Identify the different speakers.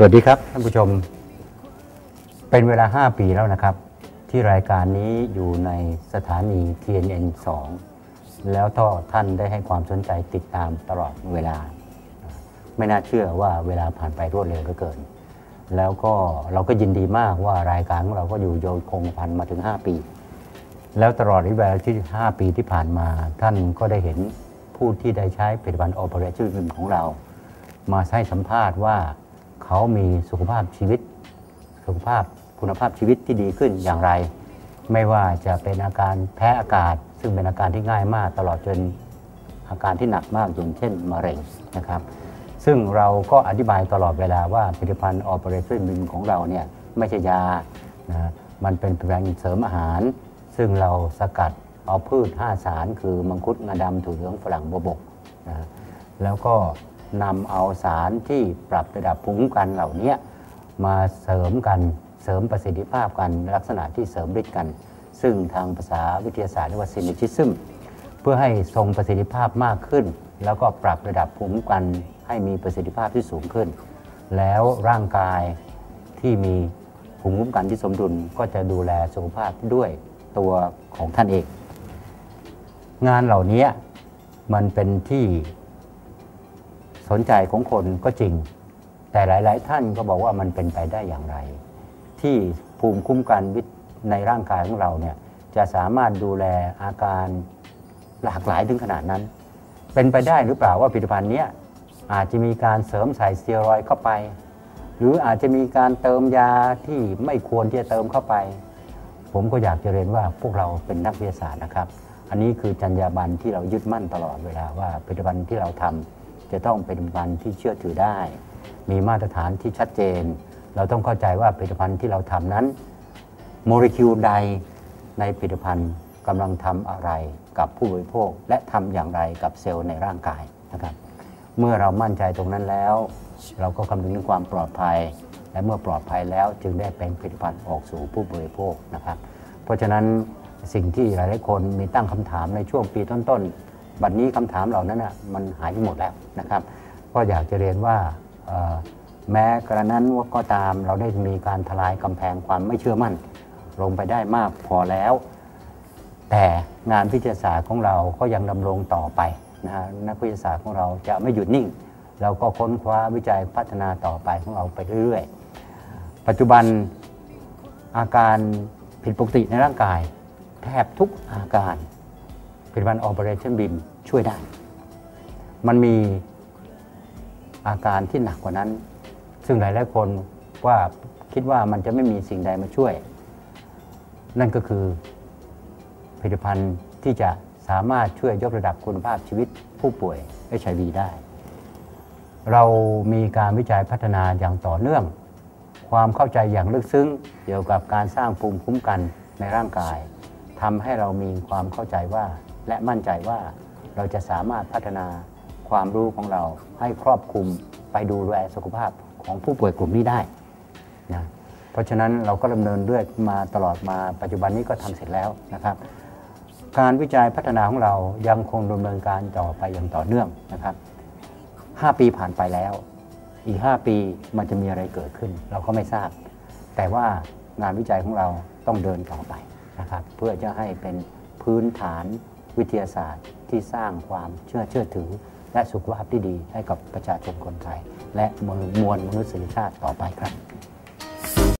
Speaker 1: สวัสดีครับท่านผู้ชม เป็นเวลา 5 ปีแล้วนะครับ ที่รายการนี้อยู่ในสถานี TNN 2 แล้วก็ท่านได้ให้ความสนใจติดตามตลอดเวลา ไม่น่าเชื่อว่าเวลาผ่านไปรวดเร็วเหลือเกิน แล้วก็เราก็ยินดีมากว่ารายการของเราก็อยู่โยงคงพันมาถึง 5 ปี แล้วตลอดระยะเวลาที่ 5 ปีที่ผ่านมา ท่านก็ได้เห็นผู้ที่ได้ใช้ผลิตภัณฑ์ Operation ของเรา มาให้สัมภาษณ์ว่า เขามีสุขภาพชีวิต สุขภาพคุณภาพชีวิตที่ดีขึ้นอย่างไร ไม่ว่าจะเป็นอาการแพ้อากาศ ซึ่งเป็นอาการที่ง่ายมาก ตลอดจนอาการที่หนักมากอย่างเช่นมะเร็งนะครับ ซึ่งเราก็อธิบายตลอดเวลาว่าผลิตภัณฑ์ Operation b i m ของเราเนี่ยไม่ใช่ยานะมันเป็นผลิตภัณฑ์เสริมอาหาร ซึ่งเราสกัดเอาพืช 5 สาร คือมังคุดงาดำถั่วเหลืองฝรั่งบวบกนะแล้วก็ นำเอาสารที่ปรับระดับภูมิคุ้มกันเหล่านี้มาเสริมกันเสริมประสิทธิภาพกันลักษณะที่เสริมฤทธิ์กัน ซึ่งทางภาษาวิทยาศาสตร์เรียกว่าซินิชิซึมเพื่อให้ทรงประสิทธิภาพมากขึ้น แล้วก็ปรับระดับภูมิคุ้มกัน ให้มีประสิทธิภาพที่สูงขึ้น แล้วร่างกายที่มีภูมิคุ้มกันที่สมดุลก็จะดูแลสุขภาพด้วยตัวของท่านเอง งานเหล่านี้มันเป็นที่ สนใจของคนก็จริง แต่หลาย ๆ ท่านก็บอกว่ามันเป็นไปได้อย่างไร ที่ภูมิคุ้มกันวิในร่างกายของเราเนี่ยจะสามารถดูแลอาการหลากหลายถึงขนาดนั้น เป็นไปได้หรือเปล่าว่าผลิตภัณฑ์เนี้ยอาจจะมีการเสริมใส่สเตียรอยเข้าไป หรืออาจจะมีการเติมยาที่ไม่ควรที่จะเติมเข้าไป ผมก็อยากจะเรียนว่าพวกเราเป็นนักวิทยาศาสตร์นะครับ อันนี้คือจรรยาบรรณที่เรายึดมั่นตลอดเวลาว่าผลิตภัณฑ์ที่เราทำ จะต้องเป็นผลิตภัณฑ์ที่เชื่อถือได้ มีมาตรฐานที่ชัดเจน เราต้องเข้าใจว่าผลิตภัณฑ์ที่เราทำนั้น โมเลกุลใดในผลิตภัณฑ์กำลังทำอะไรกับผู้บริโภค และทำอย่างไรกับเซลล์ในร่างกายนะครับ เมื่อเรามั่นใจตรงนั้นแล้ว เราก็คำนึงถึงความปลอดภัย และเมื่อปลอดภัยแล้วจึงได้เป็นผลิตภัณฑ์ออกสู่ผู้บริโภคนะครับ เพราะฉะนั้นสิ่งที่หลายๆคนมีตั้งคำถามในช่วงปีต้นๆ บัดนี้คำถามเหล่านั้นนะมันหายไปหมดแล้วนะครับ ก็อยากจะเรียนว่าแม้กระนั้นว่าก็ตามเราได้มีการทลายกำแพงความไม่เชื่อมั่น ลงไปได้มากพอแล้วแต่งานวิทยาศาสตร์ของเราก็ยังดำรงต่อไปนะฮะนักวิทยาศาสตร์ของเราจะไม่หยุดนิ่ง เราก็ค้นคว้าวิจัยพัฒนาต่อไปของเราไปเรื่อยๆ ปัจจุบันอาการผิดปกติในร่างกาย แทบทุกอาการ ผลิตภัณฑ์ Operation BIM ช่วยได้ มันมีอาการที่หนักกว่านั้น ซึ่งหลายๆคนว่าคิดว่ามันจะไม่มีสิ่งใดมาช่วย นั่นก็คือผลิตภัณฑ์ที่จะสามารถช่วยยกระดับคุณภาพชีวิตผู้ป่วย HIV ได้ เรามีการวิจัยพัฒนาอย่างต่อเนื่อง ความเข้าใจอย่างลึกซึ้งเกี่ยวกับการสร้างภูมิคุ้มกันในร่างกายทำให้เรามีความเข้าใจว่า และมั่นใจว่าเราจะสามารถพัฒนาความรู้ของเราให้ครอบคลุมไปดูแลสุขภาพของผู้ป่วยกลุ่มนี้ได้นะเพราะฉะนั้นเราก็ดำเนินเรื่อยมาตลอดมาปัจจุบันนี้ก็ทำเสร็จแล้วนะครับ การวิจัยพัฒนาของเรายังคงดำเนินการต่อไปอย่างต่อเนื่องนะครับ 5 ปีผ่านไปแล้ว อีก 5 ปีมันจะมีอะไรเกิดขึ้น เราก็ไม่ทราบ แต่ว่างานวิจัยของเราต้องเดินต่อไปนะครับ เพื่อจะให้เป็นพื้นฐาน วิทยาศาสตร์ที่สร้างความเชื่อเชื่อถือ และสุขภาพที่ดีให้กับประชาชนคนไทย และมวลมนุษยชาติต่อไปครับ